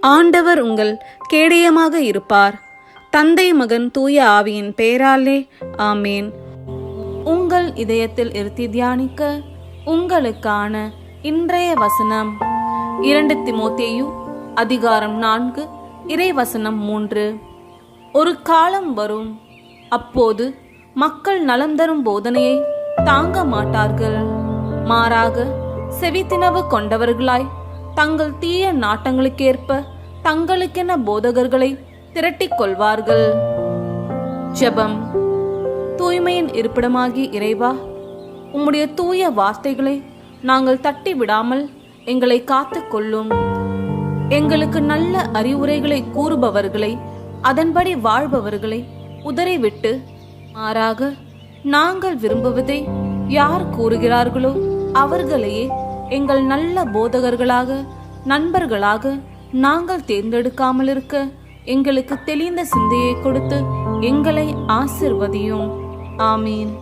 ஆண்டவர் உங்கள் கேடயமாக இருப்பார். தந்தை மகன் தூய ஆவியின் பெயராலே ஆமேன். உங்கள் இதயத்தில் இருத்தி தியானிக்க உங்களுக்கான இன்றைய வசனம். இரண்டு திமோத்தேயு அதிகாரம் நான்கு இறைவசனம் மூன்று. ஒரு காலம் வரும் அப்போது மக்கள் நலம் தரும் போதனையை தாங்க மாட்டார்கள். மாறாக செவித்தினவு கொண்டவர்களாய் தங்கள் தீய நாட்டங்களுக்கேற்ப தங்களுக்கென போதகர்களை திரட்டிக் கொள்வார்கள். ஜெபம். தூய்மையின் இருப்பிடமாகி இறைவா உம்முடைய தூய வார்த்தைகளை நாங்கள் தட்டி விடாமல் எங்களை காத்து கொள்ளும். எங்களுக்கு நல்ல அறிவுரைகளை கூறுபவர்களை அதன்படி வாழ்பவர்களை உதறிவிட்டு மாறாக நாங்கள் விரும்புவதை யார் கூறுகிறார்களோ அவர்களையே எங்கள் நல்ல போதகர்களாக நண்பர்களாக நாங்கள் தேர்ந்தெடுக்காமல் இருக்க எங்களுக்கு தெளிந்த சிந்தையை கொடுத்து எங்களை ஆசிர்வதியும். ஆமீன்.